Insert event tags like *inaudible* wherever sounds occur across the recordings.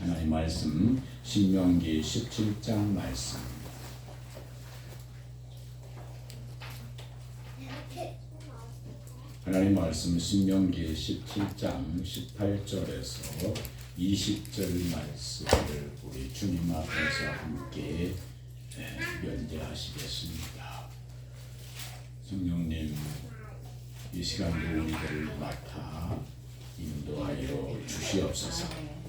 하나님 말씀 신명기 17장 말씀 하나님 말씀 신명기 17장 18절에서 20절 말씀을 우리 주님 앞에서 함께 예, 연대하시겠습니다. 성령님 이 시간도 우리들을 맡아 인도하여 주시옵소서.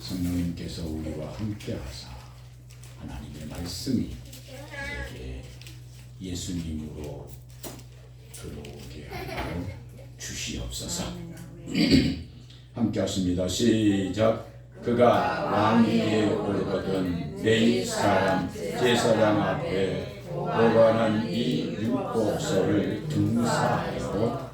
성령님께서 우리와 함께 하사 하나님의 말씀이 우리에게 예수님으로 들어오게 하여 주시옵소서. *clears throat* 함께 하십니다. 시작. 그가 왕위에 오르거든 내 사람 제사장 앞에 보관한 이 율법서를 등사하여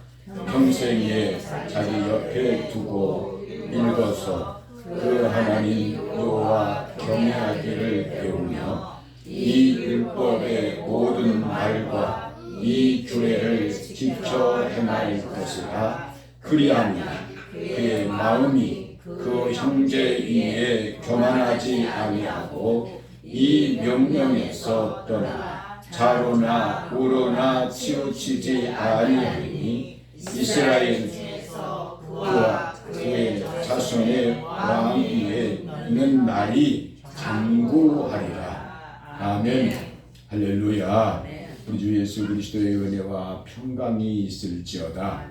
평생에 자기 옆에 두고 읽어서 그 하나님 여호와 경외하기를 배우며 이 율법의 모든 말과 이 규례를 지켜 행할 것이라 그리하면 그의 마음이 그 형제 위에 교만하지 아니하고 이 명령에서 떠나 자로나 우로나 치우치지 아니하니 이스라엘 그와 그의 자손의 왕 위에 있는 날이 장구하리라. 아멘. 할렐루야. 우리 주 예수 그리스도의 은혜와 평강이 있을지어다.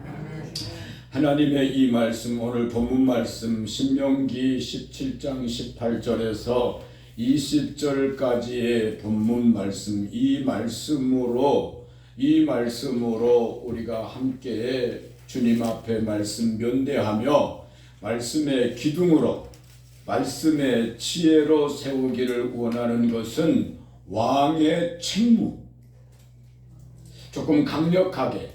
하나님의 이 말씀 오늘 본문 말씀 신명기 17장 18절에서 20절까지의 본문 말씀 이 말씀으로 이 말씀으로 우리가 함께 주님 앞에 말씀 면대하며 말씀의 기둥으로 말씀의 지혜로 세우기를 원하는 것은 왕의 책무. 조금 강력하게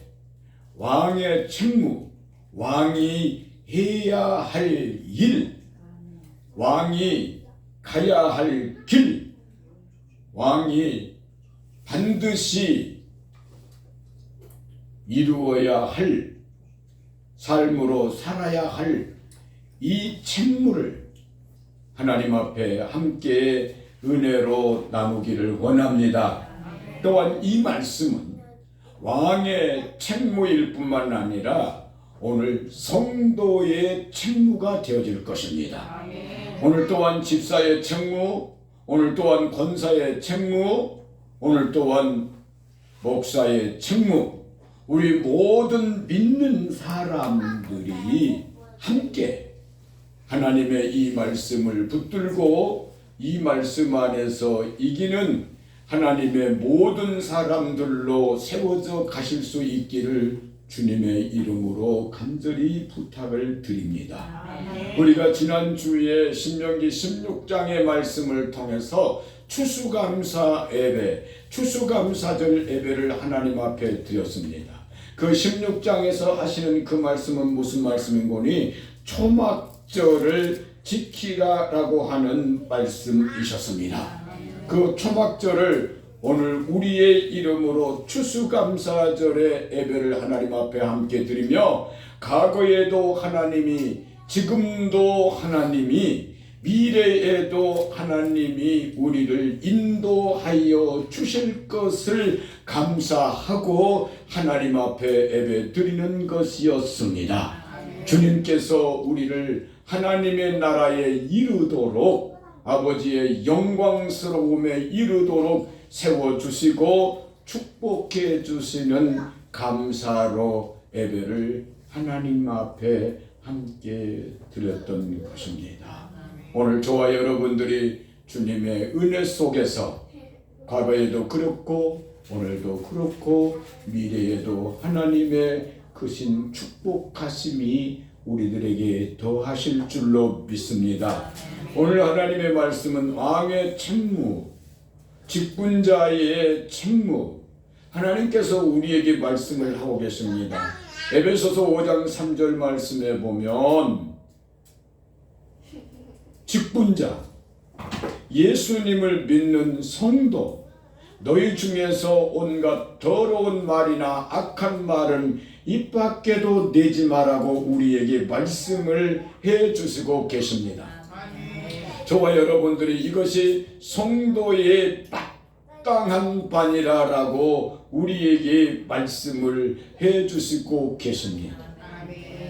왕의 책무 왕이 해야 할 일, 왕이 가야 할 길, 왕이 반드시 이루어야 할 삶으로 살아야 할 이 책무를 하나님 앞에 함께 은혜로 나누기를 원합니다. 또한 이 말씀은 왕의 책무일 뿐만 아니라 오늘 성도의 책무가 되어질 것입니다. 오늘 또한 집사의 책무, 오늘 또한 권사의 책무, 오늘 또한 목사의 책무, 우리 모든 믿는 사람들이 함께 하나님의 이 말씀을 붙들고 이 말씀 안에서 이기는 하나님의 모든 사람들로 세워져 가실 수 있기를 주님의 이름으로 간절히 부탁을 드립니다. 우리가 지난주에 신명기 16장의 말씀을 통해서 추수감사 예배, 추수감사절 예배를 하나님 앞에 드렸습니다. 그 16장에서 하시는 그 말씀은 무슨 말씀인 거니? 초막 절을 지키라라고 하는 말씀이셨습니다. 그 초막절을 오늘 우리의 이름으로 추수감사절의 예배를 하나님 앞에 함께 드리며 과거에도 하나님이 지금도 하나님이 미래에도 하나님이 우리를 인도하여 주실 것을 감사하고 하나님 앞에 예배 드리는 것이었습니다. 주님께서 우리를 하나님의 나라에 이르도록 아버지의 영광스러움에 이르도록 세워주시고 축복해 주시는 감사로 예배를 하나님 앞에 함께 드렸던 것입니다. 오늘 저와 여러분들이 주님의 은혜 속에서 과거에도 그렇고 오늘도 그렇고 미래에도 하나님의 크신 축복하심이 우리들에게 더하실 줄로 믿습니다. 오늘 하나님의 말씀은 왕의 책무, 직분자의 책무, 하나님께서 우리에게 말씀을 하고 계십니다. 에베소서 5장 3절 말씀에 보면 직분자, 예수님을 믿는 성도, 너희 중에서 온갖 더러운 말이나 악한 말은 입 밖에도 내지 말라고 우리에게 말씀을 해 주시고 계십니다. 저와 여러분들이 이것이 성도의 마땅한 반이라라고 우리에게 말씀을 해 주시고 계십니다.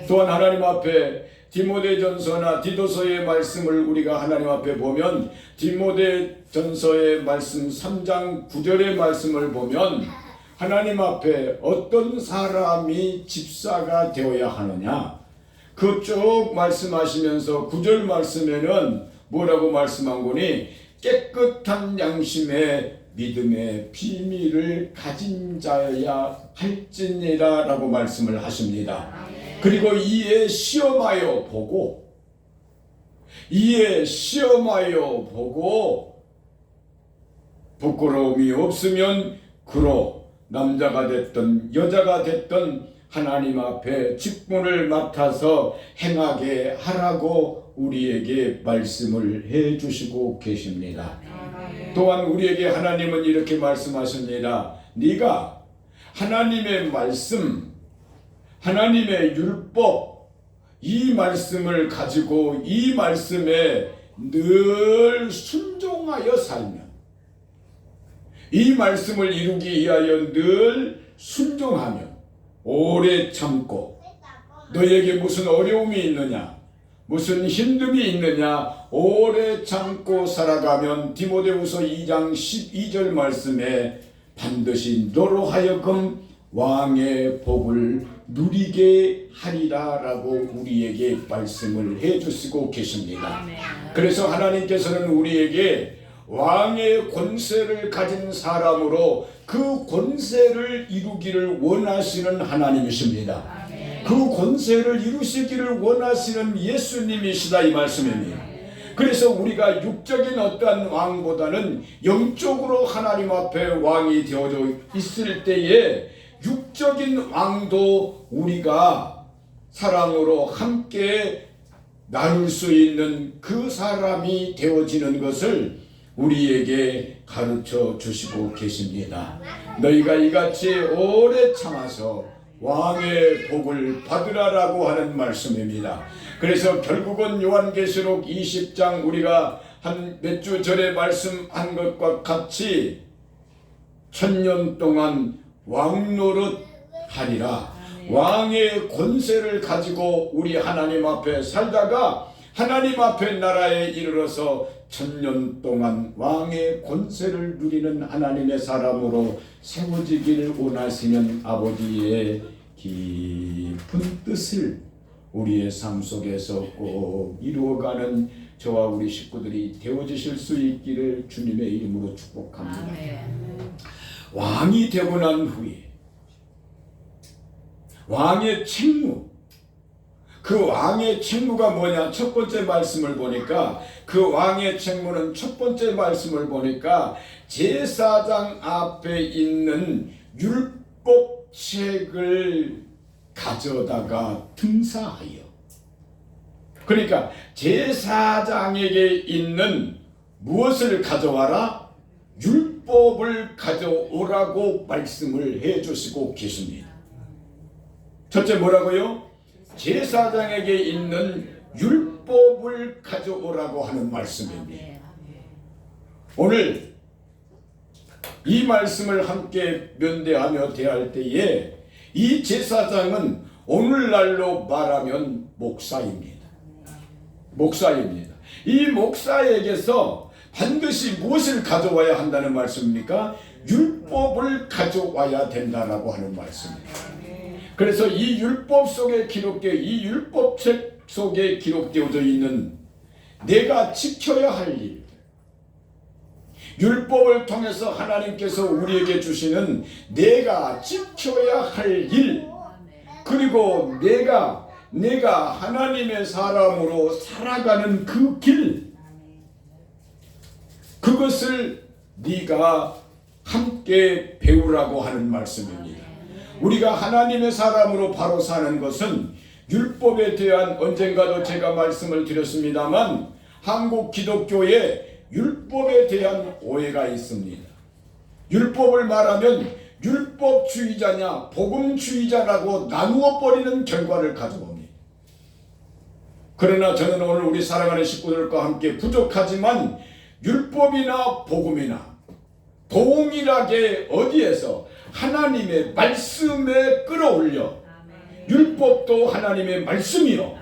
또한 하나님 앞에 디모데전서나 디도서의 말씀을 우리가 하나님 앞에 보면 디모데전서의 말씀 3장 9절의 말씀을 보면 하나님 앞에 어떤 사람이 집사가 되어야 하느냐 그 쭉 말씀하시면서 9절 말씀에는 뭐라고 말씀한 거니 깨끗한 양심의 믿음의 비밀을 가진 자여야 할지니라 라고 말씀을 하십니다. 그리고 이에 시험하여 보고 이에 시험하여 보고 부끄러움이 없으면 그로 남자가 됐든 여자가 됐든 하나님 앞에 직분을 맡아서 행하게 하라고 우리에게 말씀을 해 주시고 계십니다. 또한 우리에게 하나님은 이렇게 말씀하십니다. 네가 하나님의 말씀, 하나님의 율법, 이 말씀을 가지고 이 말씀에 늘 순종하여 살면 이 말씀을 이루기 위하여 늘 순종하면 오래 참고 너에게 무슨 어려움이 있느냐 무슨 힘듦이 있느냐 오래 참고 살아가면 디모데후서 2장 12절 말씀에 반드시 너로 하여금 왕의 복을 누리게 하리라라고 우리에게 말씀을 해 주시고 계십니다. 그래서 하나님께서는 우리에게 왕의 권세를 가진 사람으로 그 권세를 이루기를 원하시는 하나님이십니다. 그 권세를 이루시기를 원하시는 예수님이시다 이 말씀입니다. 그래서 우리가 육적인 어떠한 왕보다는 영적으로 하나님 앞에 왕이 되어져 있을 때에 육적인 왕도 우리가 사랑으로 함께 나눌 수 있는 그 사람이 되어지는 것을 우리에게 가르쳐 주시고 계십니다. 너희가 이같이 오래 참아서 왕의 복을 받으라라고 하는 말씀입니다. 그래서 결국은 요한계시록 20장 우리가 한 몇 주 전에 말씀한 것과 같이 천년 동안 왕노릇 하리라. 왕의 권세를 가지고 우리 하나님 앞에 살다가 하나님 앞에 나라에 이르러서 천년 동안 왕의 권세를 누리는 하나님의 사람으로 세워지기를 원하시는 아버지의 깊은 뜻을 우리의 삶 속에서 꼭 이루어가는 저와 우리 식구들이 되어주실 수 있기를 주님의 이름으로 축복합니다. 왕이 되고 난 후에 왕의 책무 그 왕의 책무가 뭐냐 첫 번째 말씀을 보니까 그 왕의 책무는 첫 번째 말씀을 보니까 제사장 앞에 있는 율법책을 가져다가 등사하여 그러니까 제사장에게 있는 무엇을 가져와라 율법을 가져오라고 말씀을 해 주시고 계십니다. 첫째 뭐라고요? 제사장에게 있는 율법을 가져오라고 하는 말씀입니다. 오늘 이 말씀을 함께 면대하며 대할 때에 이 제사장은 오늘날로 말하면 목사입니다. 목사입니다. 이 목사에게서 반드시 무엇을 가져와야 한다는 말씀입니까? 율법을 가져와야 된다라고 하는 말씀입니다. 그래서 이 율법 속에 기록되어 이 율법책 속에 기록되어져 있는 내가 지켜야 할 일, 율법을 통해서 하나님께서 우리에게 주시는 내가 지켜야 할 일, 그리고 내가 내가 하나님의 사람으로 살아가는 그 길, 그것을 네가 함께 배우라고 하는 말씀입니다. 우리가 하나님의 사람으로 바로 사는 것은 율법에 대한 언젠가도 제가 말씀을 드렸습니다만 한국 기독교에 율법에 대한 오해가 있습니다. 율법을 말하면 율법주의자냐 복음주의자라고 나누어 버리는 결과를 가져옵니다. 그러나 저는 오늘 우리 사랑하는 식구들과 함께 부족하지만 율법이나 복음이나 동일하게 어디에서 하나님의 말씀에 끌어올려. 율법도 하나님의 말씀이요.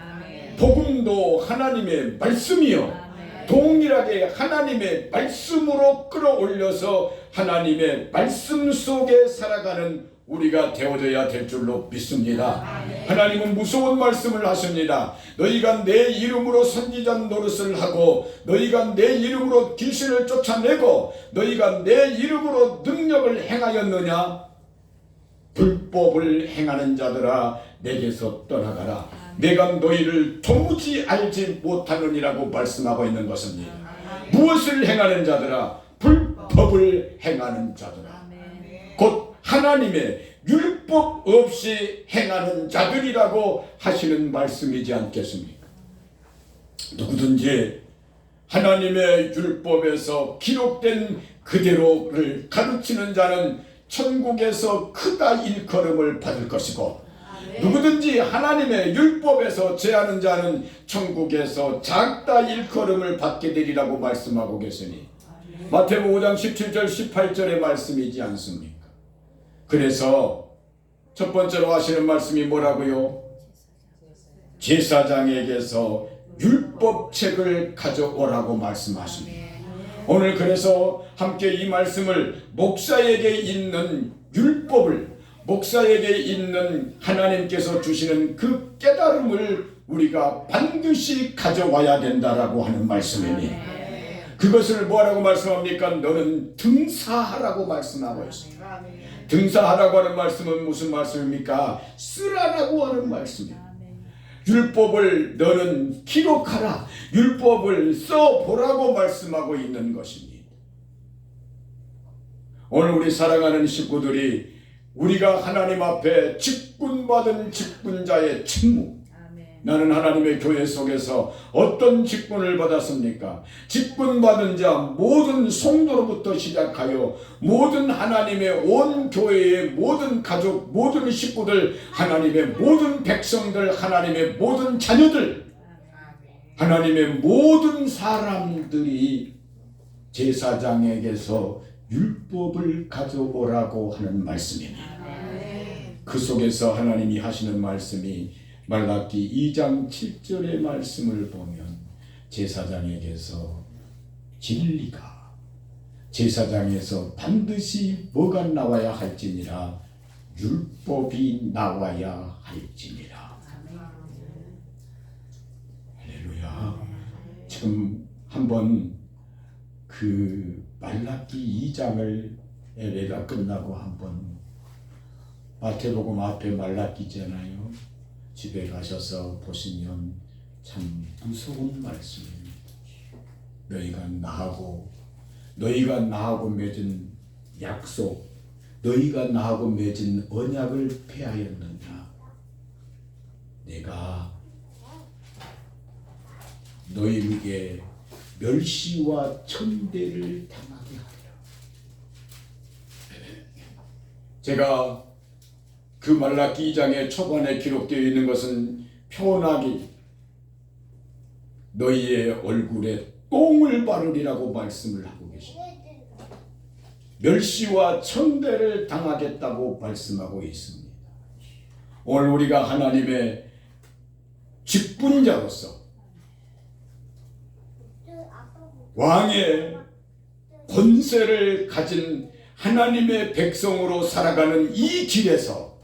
복음도 하나님의 말씀이요. 동일하게 하나님의 말씀으로 끌어올려서 하나님의 말씀 속에 살아가는 우리가 되어져야 될 줄로 믿습니다. 하나님은 무서운 말씀을 하십니다. 너희가 내 이름으로 선지자 노릇을 하고 너희가 내 이름으로 귀신을 쫓아내고 너희가 내 이름으로 능력을 행하였느냐? 불법을 행하는 자들아 내게서 떠나가라. 내가 너희를 도무지 알지 못하느니라고 말씀하고 있는 것입니다. 무엇을 행하는 자들아? 불법을 행하는 자들아. 곧 하나님의 율법 없이 행하는 자들이라고 하시는 말씀이지 않겠습니까? 누구든지 하나님의 율법에서 기록된 그대로를 가르치는 자는 천국에서 크다 일컬음을 받을 것이고 누구든지 하나님의 율법에서 제하는 자는 천국에서 작다 일컬음을 받게 되리라고 말씀하고 계시니 마태복음 5장 17절 18절의 말씀이지 않습니까? 그래서 첫 번째로 하시는 말씀이 뭐라고요? 제사장에게서 율법책을 가져오라고 말씀하십니다. 오늘 그래서 함께 이 말씀을 목사에게 있는 율법을 목사에게 있는 하나님께서 주시는 그 깨달음을 우리가 반드시 가져와야 된다라고 하는 말씀이니 그것을 뭐라고 말씀합니까? 너는 등사하라고 말씀하고 있습니다. 등사하라고 하는 말씀은 무슨 말씀입니까? 쓰라라고 하는 말씀입니다. 율법을 너는 기록하라. 율법을 써보라고 말씀하고 있는 것입니다. 오늘 우리 사랑하는 식구들이 우리가 하나님 앞에 직분받은 직분자의 책무 나는 하나님의 교회 속에서 어떤 직분을 받았습니까? 직분 받은 자 모든 성도로부터 시작하여 모든 하나님의 온 교회의 모든 가족, 모든 식구들, 하나님의 모든 백성들, 하나님의 모든 자녀들, 하나님의 모든 사람들이 제사장에게서 율법을 가져오라고 하는 말씀입니다. 그 속에서 하나님이 하시는 말씀이 말라기 2장 7절의 말씀을 보면 제사장에게서 진리가 제사장에서 반드시 뭐가 나와야 할지니라 율법이 나와야 할지니라 할렐루야 지금 한번 그 말라기 2장을 에레가 끝나고 한번 마태복음 앞에 말라기잖아요. 집에 가셔서 보시면 참 무서운 말씀입니다. 너희가 나하고 너희가 나하고 맺은 약속, 너희가 나하고 맺은 언약을 폐하였느냐? 내가 너희에게 멸시와 천대를 당하게 하리라. 제가 그 말라기 2장의 초반에 기록되어 있는 것은 표나기 너희의 얼굴에 똥을 바르리라고 말씀을 하고 계십니다. 멸시와 천대를 당하겠다고 말씀하고 있습니다. 오늘 우리가 하나님의 직분자로서 왕의 권세를 가진 하나님의 백성으로 살아가는 이 길에서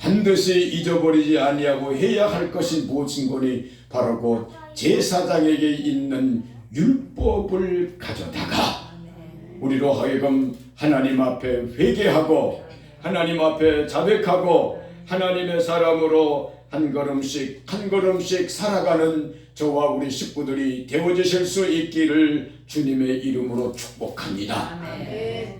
반드시 잊어버리지 아니하고 해야 할 것이 무엇인고니 바로 곧 제사장에게 있는 율법을 가져다가 우리로 하여금 하나님 앞에 회개하고 하나님 앞에 자백하고 하나님의 사람으로 한 걸음씩 한 걸음씩 살아가는 저와 우리 식구들이 되어지실 수 있기를 주님의 이름으로 축복합니다.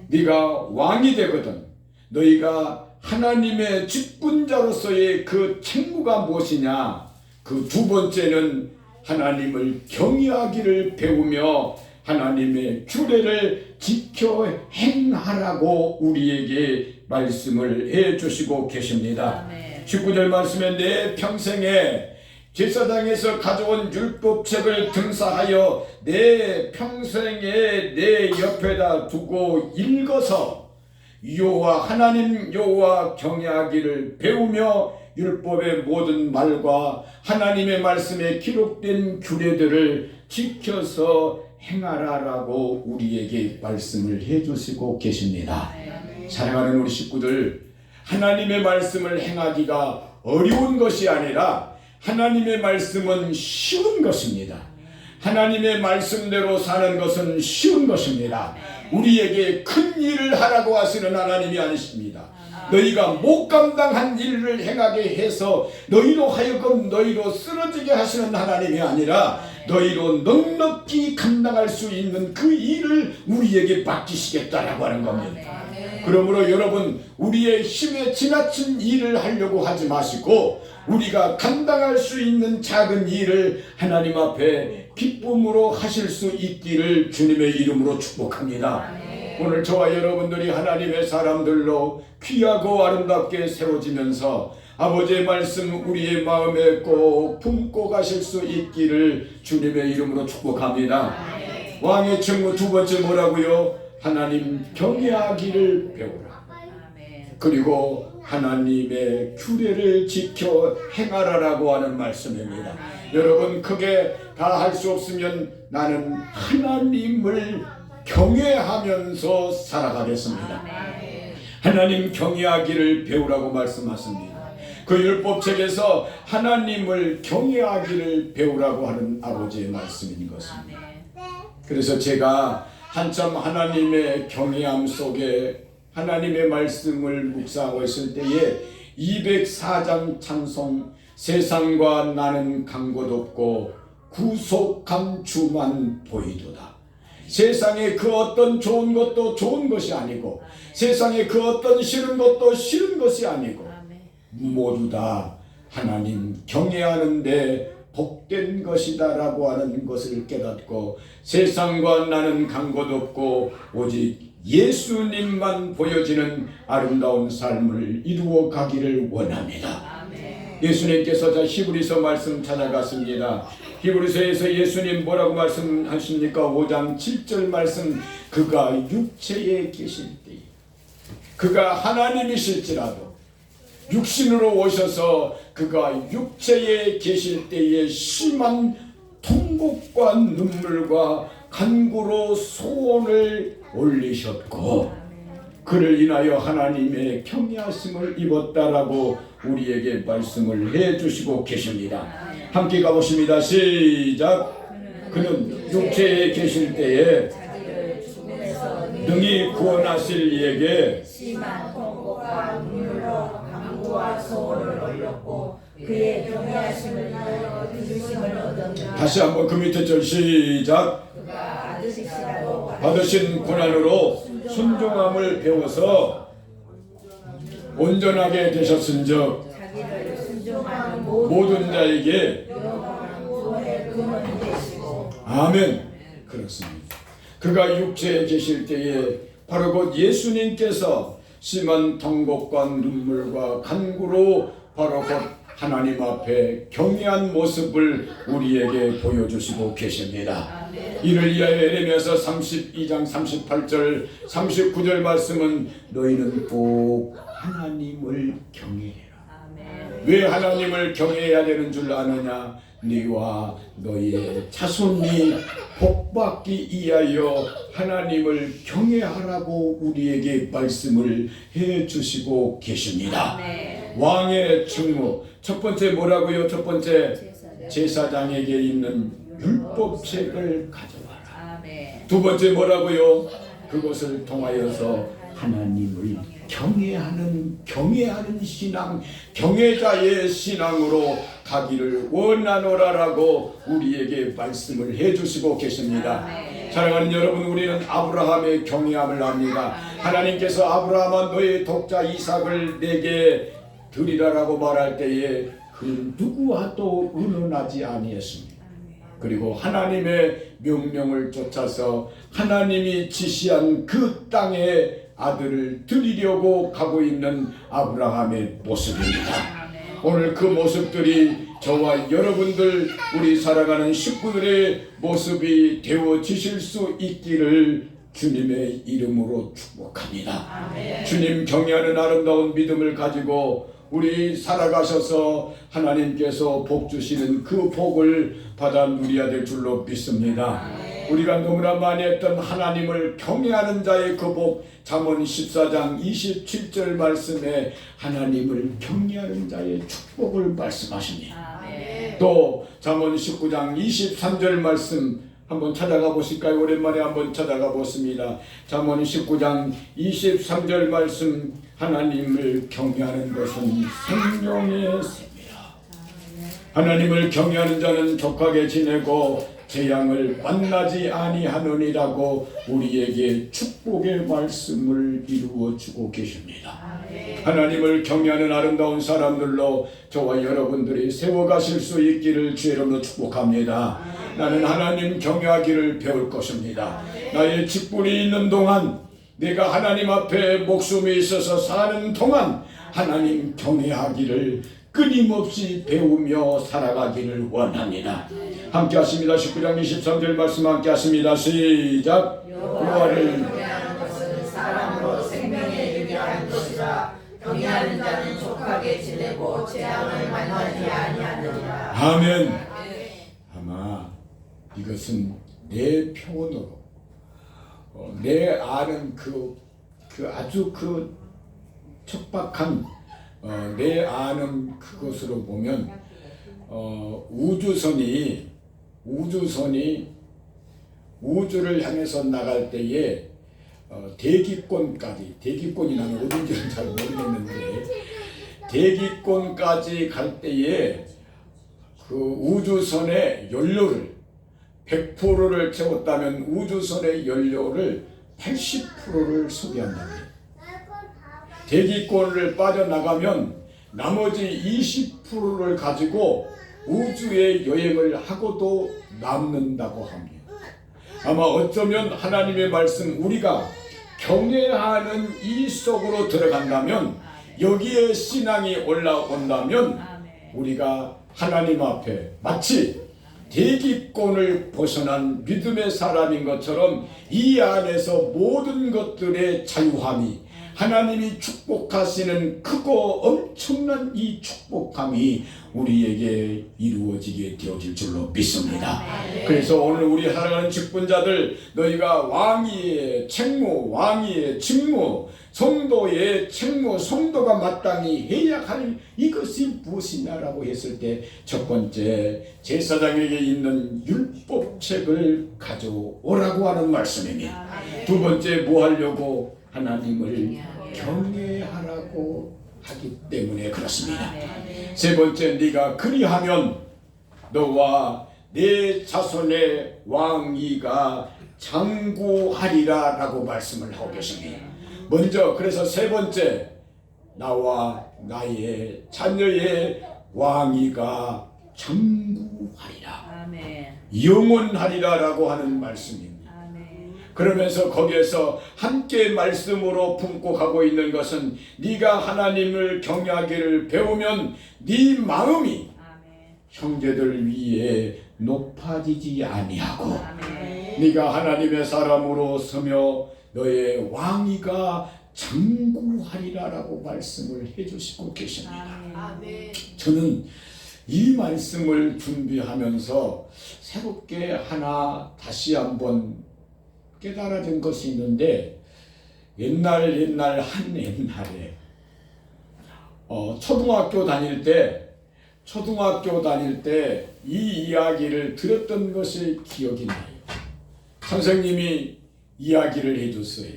네가 왕이 되거든 너희가 하나님의 직분자로서의 그 책무가 무엇이냐? 그 두 번째는 하나님을 경외하기를 배우며 하나님의 규례를 지켜 행하라고 우리에게 말씀을 해 주시고 계십니다. 19절 말씀에 내 평생에 제사장에서 가져온 율법책을 등사하여 내 평생에 내 옆에다 두고 읽어서 여호와 하나님 여호와 경외하기를 배우며 율법의 모든 말과 하나님의 말씀에 기록된 규례들을 지켜서 행하라라고 우리에게 말씀을 해주시고 계십니다. 사랑하는 우리 식구들, 하나님의 말씀을 행하기가 어려운 것이 아니라 하나님의 말씀은 쉬운 것입니다. 하나님의 말씀대로 사는 것은 쉬운 것입니다. 우리에게 큰 일을 하라고 하시는 하나님이 아니십니다. 너희가 못 감당한 일을 행하게 해서 너희로 하여금 너희로 쓰러지게 하시는 하나님이 아니라 너희로 넉넉히 감당할 수 있는 그 일을 우리에게 맡기시겠다라고 하는 겁니다. 그러므로 여러분 우리의 힘에 지나친 일을 하려고 하지 마시고 우리가 감당할 수 있는 작은 일을 하나님 앞에 기쁨으로 하실 수 있기를 주님의 이름으로 축복합니다. 오늘 저와 여러분들이 하나님의 사람들로 귀하고 아름답게 세워지면서 아버지의 말씀 우리의 마음에 꼭 품고 가실 수 있기를 주님의 이름으로 축복합니다. 왕의 책무 두 번째 뭐라고요? 하나님 경외하기를 배우라. 그리고 하나님의 규례를 지켜 행하라라고 하는 말씀입니다. 여러분 크게 다 할 수 없으면 나는 하나님을 경외하면서 살아가겠습니다. 하나님 경외하기를 배우라고 말씀하십니다. 그 율법책에서 하나님을 경외하기를 배우라고 하는 아버지의 말씀인 것입니다. 그래서 제가 한참 하나님의 경외함 속에 하나님의 말씀을 묵상하고 있을 때에 204장 찬송 세상과 나는 간곳 없고 구속한 주만 보이도다. 세상에 그 어떤 좋은 것도 좋은 것이 아니고 세상에 그 어떤 싫은 것도 싫은 것이 아니고 모두 다 하나님 경외하는데 복된 것이다라고 하는 것을 깨닫고 세상과 나는 간곳 없고 오직 예수님만 보여지는 아름다운 삶을 이루어 가기를 원합니다. 예수님께서 자 히브리서 말씀 찾아갔습니다. 히브리서에서 예수님 뭐라고 말씀하십니까? 5장 7절 말씀 그가 육체에 계실 때 그가 하나님이실지라도 육신으로 오셔서 그가 육체에 계실 때에 심한 통곡과 눈물과 간구로 소원을 올리셨고 그를 인하여 하나님의 경외하심을 입었다라고 우리에게 말씀을 해 주시고 계십니다. 함께 가보십니다. 시작. 그는 육체에 계실 때에 능히 구원하실 이에게 심한 통곡과 눈물로 강구와 소원을 올렸고 그의 경외하심을 인하여 들으심을 얻었나 다시 한번 그 밑에 절 시작. 받으신 고난으로 순종함을 배워서 온전하게 되셨은즉 모든 자에게 아멘. 그렇습니다. 그가 육체에 계실 때에 바로 곧 예수님께서 심한 통곡과 눈물과 간구로 바로 곧 하나님 앞에 경외한 모습을 우리에게 보여주시고 계십니다. 이를 위하여 에레미야서 32장 38절 39절 말씀은 너희는 꼭 하나님을 경외해라. 왜 하나님을 경외해야 되는 줄 아느냐? 네와 너희의 자손이 복받기 위하여 하나님을 경외하라고 우리에게 말씀을 해 주시고 계십니다. 왕의 chức무 첫 번째 뭐라고요? 첫 번째 제사장에게 있는 율법책을 가져와라. 두 번째 뭐라고요? 그것을 통하여서 하나님을 경외하는 경외하는 신앙, 경외자의 신앙으로 가기를 원하노라라고 우리에게 말씀을 해주시고 계십니다. 사랑하는 여러분, 우리는 아브라함의 경외함을 압니다. 하나님께서 아브라함아 너의 독자 이삭을 내게 드리라라고 말할 때에 그는 누구와도 의논하지 아니했습니다. 그리고 하나님의 명령을 쫓아서 하나님이 지시한 그 땅에 아들을 드리려고 가고 있는 아브라함의 모습입니다. 오늘 그 모습들이 저와 여러분들 우리 살아가는 식구들의 모습이 되어지실 수 있기를 주님의 이름으로 축복합니다. 주님 경외하는 아름다운 믿음을 가지고 우리 살아가셔서 하나님께서 복 주시는 그 복을 받아 누려야 될 줄로 믿습니다. 우리가 너무나 많이 했던 하나님을 경외하는 자의 그 복, 잠언 14장 27절 말씀에 하나님을 경외하는 자의 축복을 말씀하십니다. 또 잠언 19장 23절 말씀 한번 찾아가 보실까요? 오랜만에 한번 찾아가 보습니다. 잠언 19장 23절 말씀 하나님을 경외하는 것은 생명의 셈이라. 하나님을 경외하는 자는 족하게 지내고 재앙을 만나지 아니하느니라고 우리에게 축복의 말씀을 이루어 주고 계십니다. 하나님을 경외하는 아름다운 사람들로 저와 여러분들이 세워 가실 수 있기를 주의 이름으로 축복합니다. 나는 하나님 경외하기를 배울 것입니다. 나의 직분이 있는 동안 내가 하나님 앞에 목숨이 있어서 사는 동안 하나님 경외하기를 끊임없이 배우며 살아가기를 원합니다. 함께 하십니다. 19장 23절 말씀 함께 하십니다. 시작. 여호와를 사람으로 생명에 유리한 것이라 경외하는 자는 족하게 지내고 재앙을 만나지 아니하느니라 아멘. 이것은 내 표현으로 어, 내 아는 그, 그 아주 그 척박한 어, 내 아는 그것으로 보면 어, 우주선이 우주선이 우주를 향해서 나갈 때에 어, 대기권까지 대기권이라는 어딘지는 잘 모르겠는데 대기권까지 갈 때에 그 우주선의 연료를 100%를 채웠다면 우주선의 연료를 80%를 소비한다. 대기권을 빠져나가면 나머지 20%를 가지고 우주에 여행을 하고도 남는다고 합니다. 아마 어쩌면 하나님의 말씀 우리가 경외하는 이 속으로 들어간다면 여기에 신앙이 올라온다면 우리가 하나님 앞에 마치 대기권을 벗어난 믿음의 사람인 것처럼 이 안에서 모든 것들의 자유함이 하나님이 축복하시는 크고 엄청난 이 축복함이 우리에게 이루어지게 되어질 줄로 믿습니다. 그래서 오늘 우리 살아가는 직분자들 너희가 왕위의 책무, 왕위의 직무, 성도의 책무, 성도가 마땅히 해야 할 이것이 무엇이냐라고 했을 때 첫 번째 제사장에게 있는 율법책을 가져오라고 하는 말씀입니다. 두 번째 뭐 하려고 하나님을 경외하라고 하기 때문에 그렇습니다. 세 번째 네가 그리하면 너와 내 자손의 왕위가 장구하리라 라고 말씀을 하고 계십니다. 먼저 그래서 세 번째 나와 나의 자녀의 왕위가 장구하리라 아멘 영원하리라 라고 하는 말씀입니다. 아멘 그러면서 거기에서 함께 말씀으로 품고 가고 있는 것은 네가 하나님을 경외하기를 배우면 네 마음이 아멘. 형제들 위에 높아지지 아니하고 아멘. 네가 하나님의 사람으로 서며 너의 왕위가 장구하리라라고 말씀을 해주시고 계십니다. 아멘. 저는 이 말씀을 준비하면서 새롭게 하나 다시 한번 깨달아진 것이 있는데 옛날 옛날 한 옛날에 어, 초등학교 다닐 때 초등학교 다닐 때 이 이야기를 들었던 것이 기억이 나요. 선생님이 이야기를 해줬어요.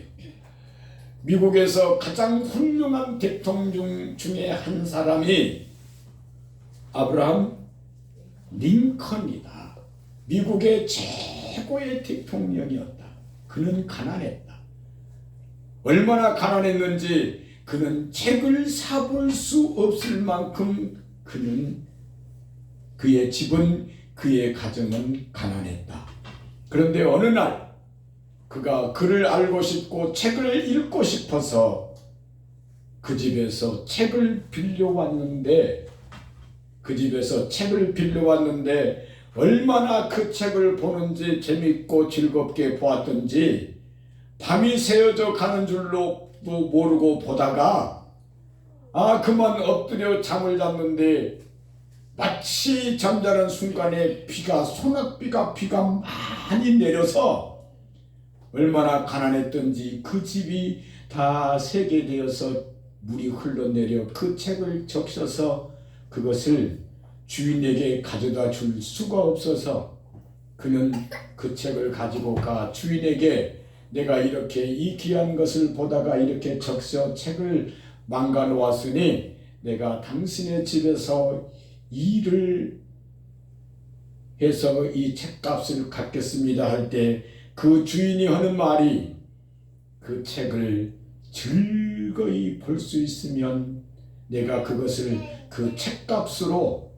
미국에서 가장 훌륭한 대통령 중에 한 사람이 아브라함 링컨이다. 미국의 최고의 대통령이었다. 그는 가난했다. 얼마나 가난했는지 그는 책을 사볼 수 없을 만큼 그는 그의 집은 그의 가정은 가난했다. 그런데 어느 날 그가 글을 알고 싶고 책을 읽고 싶어서 그 집에서 책을 빌려왔는데 그 집에서 책을 빌려왔는데 얼마나 그 책을 보는지 재밌고 즐겁게 보았던지 밤이 새어져 가는 줄로 모르고 보다가 아 그만 엎드려 잠을 잤는데 마치 잠자는 순간에 비가 소낙비가 비가 많이 내려서 얼마나 가난했던지 그 집이 다 세계되어서 물이 흘러내려 그 책을 적셔서 그것을 주인에게 가져다 줄 수가 없어서 그는 그 책을 가지고 가 주인에게 내가 이렇게 이 귀한 것을 보다가 이렇게 적셔 책을 망가 놓았으니 내가 당신의 집에서 일을 해서 이 책값을 갚겠습니다 할 때 그 주인이 하는 말이 그 책을 즐거이 볼 수 있으면 내가 그것을 그 책값으로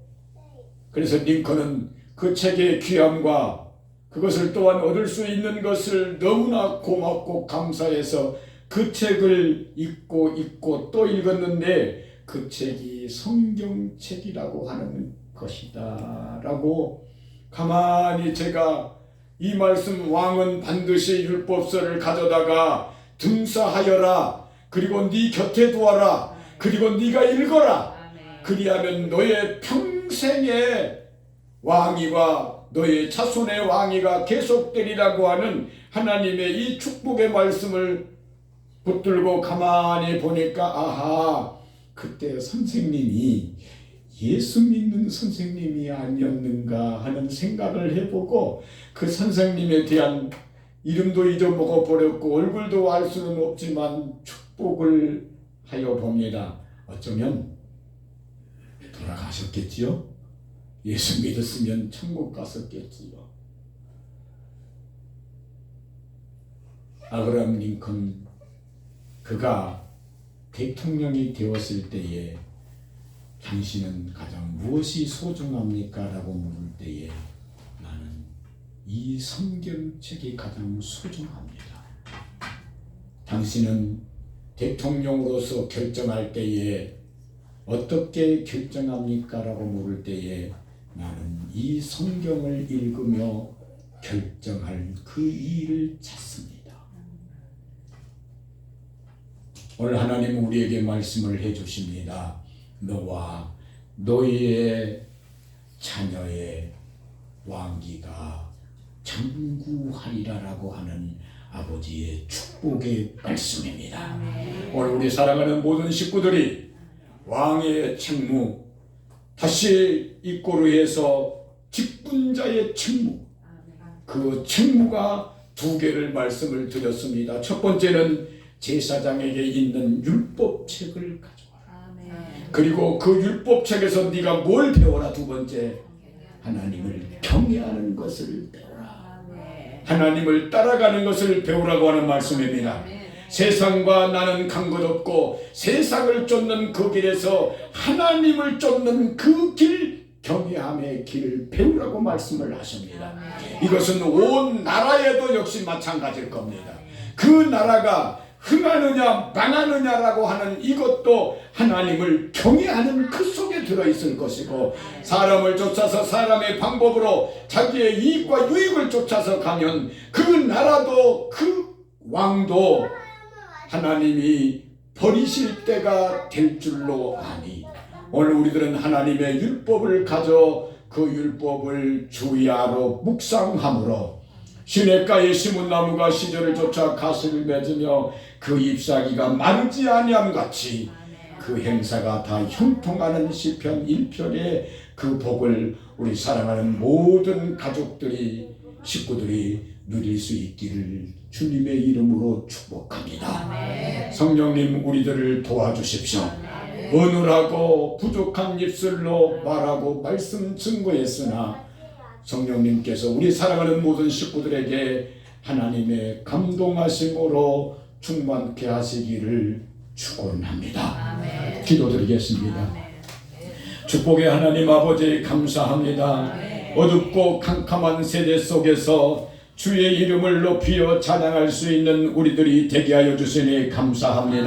그래서 링컨은 그 책의 귀함과 그것을 또한 얻을 수 있는 것을 너무나 고맙고 감사해서 그 책을 읽고 읽고 또 읽었는데 그 책이 성경책이라고 하는 것이다 라고 가만히 제가 이 말씀 왕은 반드시 율법서를 가져다가 등사하여라. 그리고 네 곁에 두어라. 그리고 네가 읽어라. 그리하면 너의 평 생의 왕위와 너의 자손의 왕위가 계속되리라고 하는 하나님의 이 축복의 말씀을 붙들고 가만히 보니까 아하 그때 선생님이 예수 믿는 선생님이 아니었는가 하는 생각을 해보고 그 선생님에 대한 이름도 잊어먹어 버렸고 얼굴도 알 수는 없지만 축복을 하여 봅니다. 어쩌면 돌아가셨겠지요? 예수 믿었으면 천국 갔었겠지요. 아브라함 링컨 그가 대통령이 되었을 때에 당신은 가장 무엇이 소중합니까? 라고 물을 때에 나는 이 성경책이 가장 소중합니다. 당신은 대통령으로서 결정할 때에 어떻게 결정합니까? 라고 물을 때에 나는 이 성경을 읽으며 결정할 그 일을 찾습니다. 오늘 하나님 우리에게 말씀을 해 주십니다. 너와 너희의 자녀의 왕기가 장구하리라라고 하는 아버지의 축복의 말씀입니다. 오늘 우리 사랑하는 모든 식구들이 왕의 책무 다시 입고로 해서 직분자의 책무 그 책무가 두 개를 말씀을 드렸습니다. 첫 번째는 제사장에게 있는 율법책을 가져와라. 그리고 그 율법책에서 네가 뭘 배워라 두 번째 하나님을 경외하는 것을 배워라. 하나님을 따라가는 것을 배우라고 하는 말씀입니다. 세상과 나는 간 것 없고 세상을 쫓는 그 길에서 하나님을 쫓는 그 길 경외함의 길을 배우라고 말씀을 하십니다. 이것은 온 나라에도 역시 마찬가지일 겁니다. 그 나라가 흥하느냐 망하느냐라고 하는 이것도 하나님을 경외하는 그 속에 들어있을 것이고 사람을 쫓아서 사람의 방법으로 자기의 이익과 유익을 쫓아서 가면 그 나라도 그 왕도 하나님이 버리실 때가 될 줄로 아니. 오늘 우리들은 하나님의 율법을 가져 그 율법을 주야로 묵상함으로 시냇가에 심은 나무가 시절을 쫓아 가슬을 맺으며 그 잎사귀가 마르지 아니함 같이 그 행사가 다 형통하는 시편 1편의 그 복을 우리 사랑하는 모든 가족들이 식구들이 누릴 수 있기를 주님의 이름으로 축복합니다. 성령님 우리들을 도와주십시오. 어눌하고 부족한 입술로 말하고 말씀 증거했으나 성령님께서 우리 사랑하는 모든 식구들에게 하나님의 감동하심으로 충만케 하시기를 축원합니다. 기도드리겠습니다. 축복의 하나님 아버지 감사합니다. 어둡고 캄캄한 세대 속에서 주의 이름을 높이어 찬양할 수 있는 우리들이 되게 하여 주시니 감사합니다.